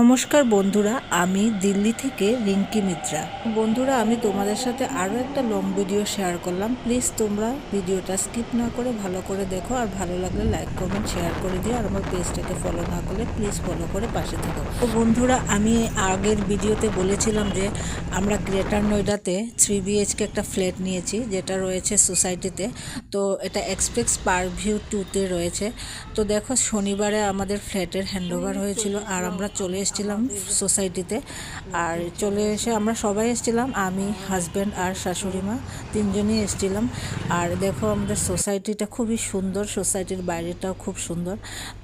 নমস্কার বন্ধুরা, আমি দিল্লি থেকে রিঙ্কি মিত্রা। বন্ধুরা, আমি তোমাদের সাথে আরও একটা লং ভিডিও শেয়ার করলাম। প্লিজ তোমরা ভিডিওটা স্কিপ না করে ভালো করে দেখো আর ভালো লাগলে লাইক কমেন্ট শেয়ার করে দিও আর আমার পেজটাকে ফলো না করলে প্লিজ ফলো করে পাশে থাকো। তো বন্ধুরা, আমি আগের ভিডিওতে বলেছিলাম যে আমরা গ্রেটার নয়ডাতে থ্রি বিএইচকে একটা ফ্ল্যাট নিয়েছি, যেটা রয়েছে সোসাইটিতে তো এটা এক্সপ্রেস পার্ক ভিউ টুতে রয়েছে। তো দেখো, শনিবারে আমাদের ফ্ল্যাটের হ্যান্ডওভার হয়েছিল আর আমরা চলে এসেছিলাম সোসাইটিতে। আর চলে এসে আমরা সবাই এসেছিলাম, আমি হাজব্যান্ড আর শাশুড়ি মা তিনজনই এসেছিলাম। আর দেখো আমাদের সোসাইটিটা খুবই সুন্দর, সোসাইটির বাইরেটাও খুব সুন্দর।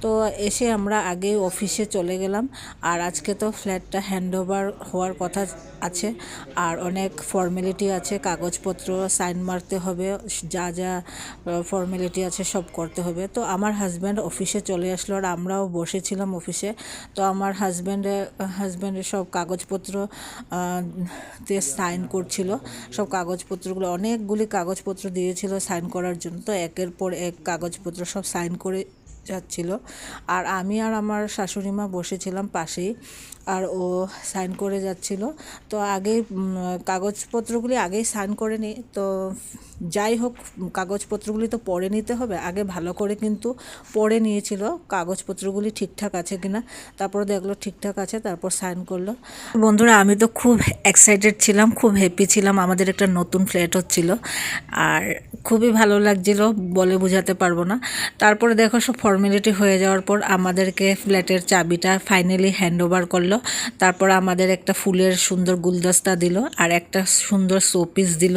তো এসে আমরা আগে অফিসে চলে গেলাম। আর আজকে তো ফ্ল্যাটটা হ্যান্ডওভার হওয়ার কথা আছে। আর অনেক ফর্মালিটি আছে, কাগজপত্র সাইন মারতে হবে, যা যা ফর্মালিটি আছে সব করতে হবে। তো আমার হাজব্যান্ড অফিসে চলে আসলো আর আমরাও বসেছিলাম অফিসে তো আমার হাজব্যান্ডে হাজব্যান্ডের সব কাগজপত্র তে সাইন করছিল। সব কাগজপত্রগুলো, অনেকগুলি কাগজপত্র দিয়েছিল সাইন করার জন্য। তো একের পর এক কাগজপত্র সব সাইন করে যাচ্ছিল। আর আমি আর আমার শাশুড়ি মা বসেছিলাম পাশেই। আর ও সাইন করে যাচ্ছিল। তো আগে কাগজপত্রগুলি আগেই সাইন করে নিই তো যাই হোক, কাগজপত্রগুলি তো পড়ে নিতে হবে। আগে ভালো করে কিন্তু পড়ে নিয়েছিল কাগজপত্রগুলি ঠিকঠাক আছে কিনা। তারপর দেখল ঠিকঠাক আছে, তারপর সাইন করল। বন্ধুরা, আমি তো খুব এক্সাইটেড ছিলাম, খুব হ্যাপি ছিলাম। আমাদের একটা নতুন ফ্ল্যাট হচ্ছিল। আর খুবই ভালো লাগছিল, বলে বোঝাতে পারব না। তারপরে দেখো সব ফর্মালিটি হয়ে যাওয়ার পর আমাদেরকে ফ্ল্যাটের চাবিটা ফাইনালি হ্যান্ড ওভার করল। তারপর আমাদের একটা ফুলের সুন্দর গুলদস্তা দিল, আর একটা সুন্দর শোপিস দিল,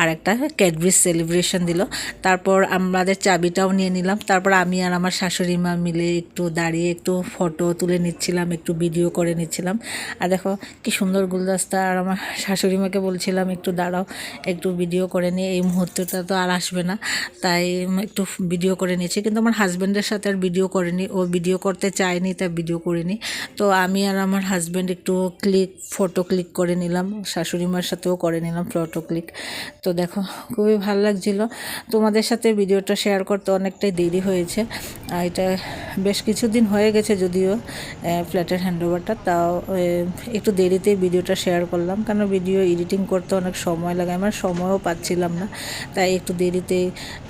আর একটা ক্যাডব্রিজ সেলিব্রেশন দিল। তারপর আমাদের চাবিটাও নিয়ে নিলাম। তারপর আমি আর আমার শাশুড়ি মা মিলে একটু দাঁড়িয়ে একটু ফটো তুলে নিচ্ছিলাম, একটু ভিডিও করে নিচ্ছিলাম। আর দেখো, কি সুন্দর গুলদস্তা। আর আমার শাশুড়ি মাকে বলছিলাম, একটু দাঁড়াও, একটু ভিডিও করে নিয়ে এই মুহূর্তটা তো আর আসবে না। তাই একটু ভিডিও করে নিয়েছি। কিন্তু আমার হাজব্যান্ডের সাথে আর ভিডিও করিনি, ও ভিডিও করতে চায়নি, তাই ভিডিও করিনি। তো আমি আর আমার হাজব্যান্ড একটু ক্লিক ফটো ক্লিক করে নিলাম। শাশুড়ি মার সাথেও করে নিলাম ফটো ক্লিক তো দেখো, খুবই ভালো লাগছিল। তোমাদের সাথে ভিডিওটা শেয়ার করতে অনেকটাই দেরি হয়েছে। এটা বেশ কিছুদিন হয়ে গেছে যদিও ফ্ল্যাটের হ্যান্ডওভারটা তাও একটু দেরিতেই ভিডিওটা শেয়ার করলাম। কারণ ভিডিও এডিটিং করতে অনেক সময় লাগে, আমার সময়ও পাচ্ছিলাম না। তাই একটু দেরিতেই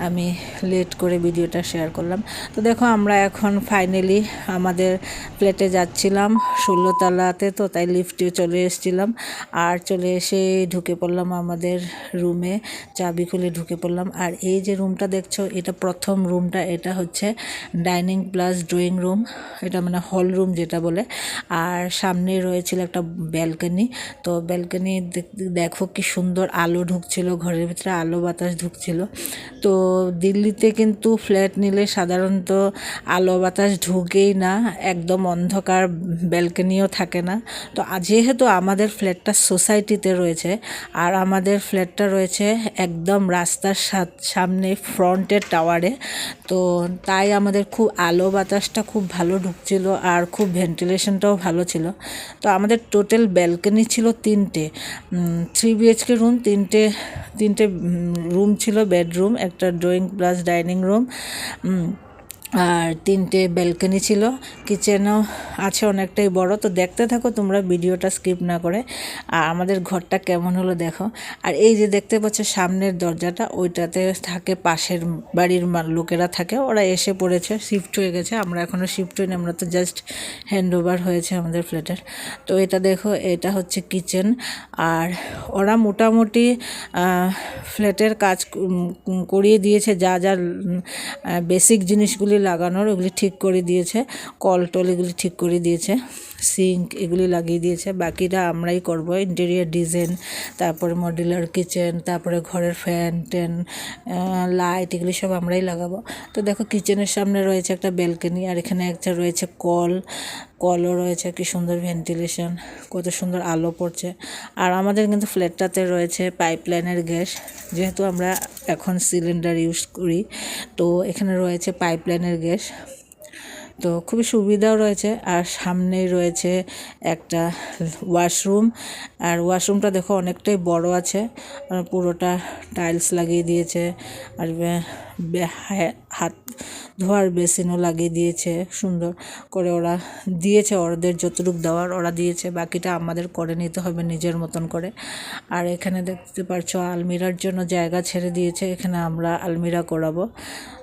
আমি লেট করে ভিডিওটা শেয়ার করলাম। তো দেখো, আমরা এখন ফাইনালি আমাদের ফ্ল্যাটে যাচ্ছিলাম। ষোলোতলাতে তো তাই লিফটে চলে এসেছিলাম। আর চলে এসে ঢুকে পড়লাম আমাদের রুমে চাবি খুলে ঢুকে পড়লাম। আর এই যে রুমটা দেখছ, এটা প্রথম রুমটা এটা হচ্ছে ডাইনিং প্লাস ড্রয়িং রুম এটা মানে হল রুম যেটা বলে। আর সামনে রয়েছিল একটা ব্যালকনি তো ব্যালকনি দেখো কি সুন্দর আলো ঢুকছিল, ঘরের ভিতরে আলো বাতাস ঢুকছিল। তো দিল্লিতে কিন্তু ফ্ল্যাট নিলে সাধারণত আলো বাতাস ঢুকেই না, একদম অন্ধকার ব্যালকনিও থাকে না। তো যেহেতু আমাদের ফ্ল্যাটটা সোসাইটিতে রয়েছে, আর আমাদের ফ্ল্যাটটা রয়েছে একদম রাস্তার সাত- সামনে ফ্রন্টের টাওয়ারে, তো তাই আমাদের খুব আলো বাতাসটা খুব ভালো ঢুকছিল, আর খুব ভেন্টিলেশনটাও ভালো ছিল। তো আমাদের টোটাল ব্যালকনি ছিল তিনটে থ্রি বিএইচকে রুম, তিনটে তিনটে রুম ছিল বেডরুম, একটা ড্রয়িং প্লাস ডাইনিং রুম আর তিনটে ব্যালকনি ছিল কিচেনও আছে অনেকটাই বড়। তো দেখতে থাকো তোমরা ভিডিওটা স্কিপ না করে। আর আমাদের ঘরটা কেমন হলো দেখো। আর এই যে দেখতে পাচ্ছ সামনের দরজাটা, ওইটাতে থাকে পাশের বাড়ির লোকেরা থাকে। ওরা এসে পড়েছে শিফট হয়ে গেছে। আমরা এখনও শিফট হইনি, আমরা তো জাস্ট হ্যান্ড ওভার হয়েছে আমাদের ফ্ল্যাটের তো এটা দেখো, এটা হচ্ছে কিচেন আর ওরা মোটামুটি ফ্ল্যাটের কাজ করিয়ে দিয়েছে যা যা বেসিক জিনিসগুলি লাগানোর ওগুলি ঠিক করে দিয়েছে কল টল এগুলি ঠিক করে দিয়েছে। সিঙ্ক এগুলি লাগিয়ে দিয়েছে। বাকিটা আমরাই করব। ইন্টেরিয়ার ডিজাইন তারপরে মডিউলার কিচেন তারপরে ঘরের ফ্যান ট্যান লাইট এগুলি সব আমরাই লাগাবো। তো দেখো কিচেনের সামনে রয়েছে একটা ব্যালকনি আর এখানে একটা রয়েছে কল। কলও রয়েছে, কি সুন্দর ভেন্টিলেশন কত সুন্দর আলো পড়ছে। আর আমাদের কিন্তু ফ্ল্যাটটাতে রয়েছে পাইপলাইনের গ্যাস, যেহেতু আমরা এখন সিলিন্ডার ইউজ করি, তো এখানে রয়েছে পাইপলাইনের গ্যাস। তো খুবই সুবিধাও রয়েছে। আর সামনেই রয়েছে একটা ওয়াশরুম। আর ওয়াশরুমটা দেখো অনেকটাই বড় আছে। আর পুরোটা টাইলস লাগিয়ে দিয়েছে। আর বে- হাত ধোয়ার বেসিনও লাগিয়ে দিয়েছে। সুন্দর করে ওরা দিয়েছে ওদের যতটুকু দেওয়ার ওরা দিয়েছে। বাকিটা আমাদের করে নিতে হবে নিজের মতন করে। আর এখানে দেখতে পারছ আলমিরার জন্য জায়গা ছেড়ে দিয়েছে। এখানে আমরা আলমিরা করাবো।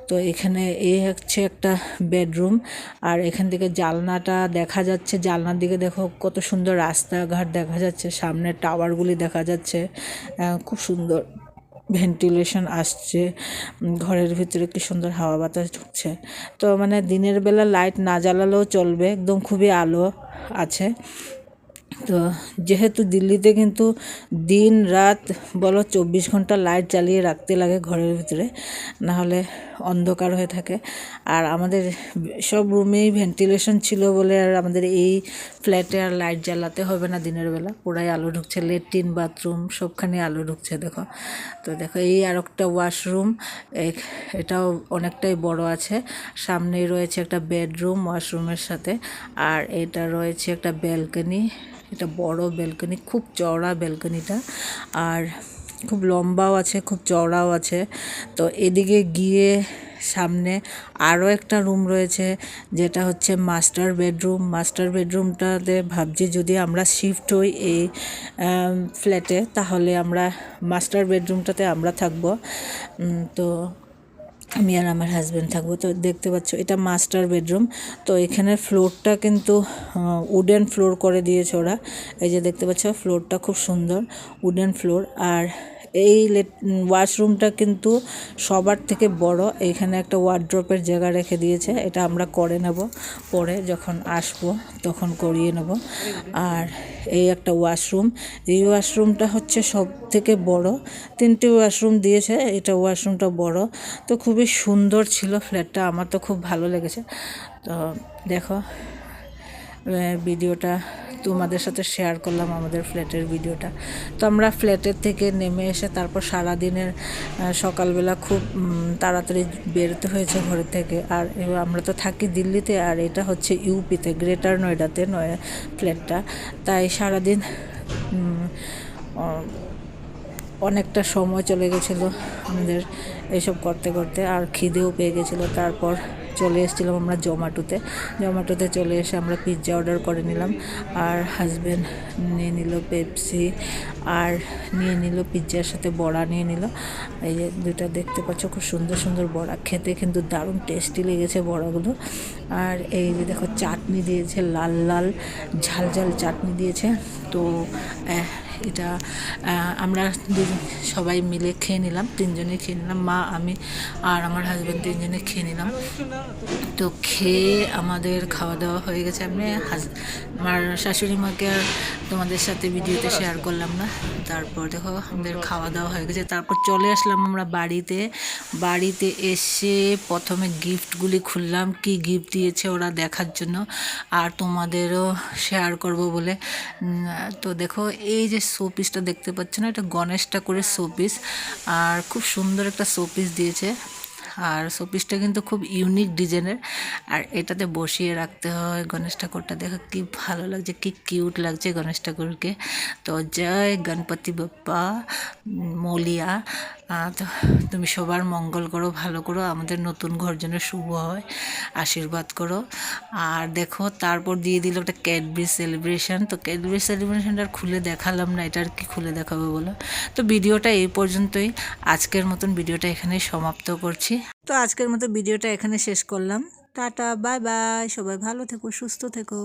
তো এখানে এই হচ্ছে একটা বেডরুম। আর এখান থেকে জালনাটা দেখা যাচ্ছে। জালনার দিকে দেখো কত সুন্দর রাস্তাঘাট দেখা যাচ্ছে। সামনে টাওয়ারগুলি দেখা যাচ্ছে। খুব সুন্দর ভেন্টিলেশন আসছে। ঘরের ভিতরে কি সুন্দর হাওয়া বাতাস ঢুকছে। তো মানে দিনের বেলা লাইট না জ্বালালেও চলবে। একদম খুবই আলো আছে। তো যেহেতু দিল্লিতে কিন্তু দিন রাত বলো চব্বিশ ঘণ্টা লাইট জ্বালিয়ে রাখতে লাগে ঘরের ভিতরে না হলে অন্ধকার হয়ে থাকে। আর আমাদের সব রুমেই ভেন্টিলেশন ছিল বলে আর আমাদের এই ফ্ল্যাটে আর লাইট জ্বালাতে হবে না দিনের বেলা। পুরাই আলো ঢুকছে, লেট্রিন, বাথরুম, সবখানে আলো ঢুকছে দেখো। তো দেখো এই আর একটা ওয়াশরুম এটাও অনেকটাই বড় আছে। সামনেই রয়েছে একটা বেডরুম ওয়াশরুমের সাথে, আর এটা রয়েছে একটা ব্যালকনি। এটা বড় ব্যালকনি খুব চওড়া ব্যালকনিটা আর খুব লম্বাও আছে, খুব চওড়াও আছে। তো এদিকে গিয়ে সামনে আরও একটা রুম রয়েছে, যেটা হচ্ছে মাস্টার বেডরুম মাস্টার বেডরুমটাতে ভাবছি যদি আমরা শিফট হই এই ফ্ল্যাটে তাহলে আমরা মাস্টার বেডরুমটাতে আমরা থাকব। তো আমি আর আমার হাজব্যান্ড থাকব। তো দেখতে পাচ্ছ, এটা মাস্টার বেডরুম তো এখানের ফ্লোরটা কিন্তু উডেন ফ্লোর করে দিয়েছে ওরা। এই যে দেখতে পাচ্ছ ফ্লোরটা খুব সুন্দর উডেন ফ্লোর আর এই ওয়াশরুমটা কিন্তু সবার থেকে বড়। এখানে একটা ওয়ার্ড্রপের জায়গা রেখে দিয়েছে। এটা আমরা করে নেব। পরে যখন আসব, তখন করিয়ে নেব। আর এই একটা ওয়াশরুম এই ওয়াশরুমটা হচ্ছে সব থেকে বড়। তিনটে ওয়াশরুম দিয়েছে। এটা ওয়াশরুমটা বড়। তো খুবই সুন্দর ছিল ফ্ল্যাটটা আমার তো খুব ভালো লেগেছে। তো দেখো ভিডিওটা তোমাদের সাথে শেয়ার করলাম আমাদের ফ্ল্যাটের ভিডিওটা। তো আমরা ফ্ল্যাটের থেকে নেমে এসে তারপর সারা দিনের সকালবেলা খুব তাড়াতাড়ি বেরোতে হয়েছে ঘরের থেকে। আর আমরা তো থাকি দিল্লিতে, আর এটা হচ্ছে ইউপিতে গ্রেটার নয়ডাতে নয় ফ্ল্যাটটা তাই সারাদিন অনেকটা সময় চলে গেছিল আমাদের এইসব করতে করতে, আর খিদেও পেয়ে গেছিল। তারপর চলে এসেছিলাম আমরা জোম্যাটোতে। জোম্যাটোতে চলে এসে আমরা পিৎজা অর্ডার করে নিলাম, আর হাজব্যান্ড নিয়ে নিল পেপসি আর নিয়ে নিল পিৎজার সাথে বড়া নিয়ে নিল। এই যে দুটা দেখতে পাচ্ছ, খুব সুন্দর সুন্দর বড়া। খেতে কিন্তু দারুণ টেস্টি লেগেছে বড়াগুলো। আর এই যে দেখো, চাটনি দিয়েছে, লাল লাল ঝাল ঝাল চাটনি দিয়েছে। তো এটা আমরা সবাই মিলে খেয়ে নিলাম, তিনজনে খেয়ে নিলাম, মা, আমি আর আমার হাজব্যান্ড তিনজনে খেয়ে নিলাম। তো খেয়ে আমাদের খাওয়া দাওয়া হয়ে গেছে। আমি আমার শাশুড়ি মাকে আর তোমাদের সাথে ভিডিওতে শেয়ার করলাম না। তারপর দেখো, আমাদের খাওয়া দাওয়া হয়ে গেছে। তারপর চলে আসলাম আমরা বাড়িতে। বাড়িতে এসে প্রথমে গিফটগুলি খুললাম। কি গিফট দিয়েছে ওরা দেখার জন্য। আর তোমাদেরও শেয়ার করব বলে। তো দেখো, এই যে শোপিসটা দেখতে পাচ্ছেন, এটা গণেশ ঠাকুরের শোপিস আর খুব সুন্দর একটা শোপিস দিয়েছে। আর শোপিসটা কিন্তু খুব ইউনিক ডিজাইনের আর এটাতে বসিয়ে রাখতে হয় গণেশ ঠাকুরটা দেখো কি ভালো লাগছে, কি কিউট লাগছে গণেশ ঠাকুরকে তো জয় গণপতি বাপ্পা মলিয়া তো তুমি সবার মঙ্গল করো, ভালো করো, আমাদের নতুন ঘর যেন শুভ হয়, আশীর্বাদ করো। আর দেখো, তারপর দিয়ে দিল একটা ক্যাডবেরি সেলিব্রেশন তো ক্যাডবেরি সেলিব্রেশনটা খুলে দেখালাম না, এটা আর কি খুলে দেখাবো বলো? তো ভিডিওটা এই পর্যন্তই। আজকের মতন ভিডিওটা এখানে সমাপ্ত করছি। তো আজকের মতো ভিডিওটা এখানে শেষ করলাম। টাটা, বাই বাই, সবাই ভালো থেকো, সুস্থ থেকো।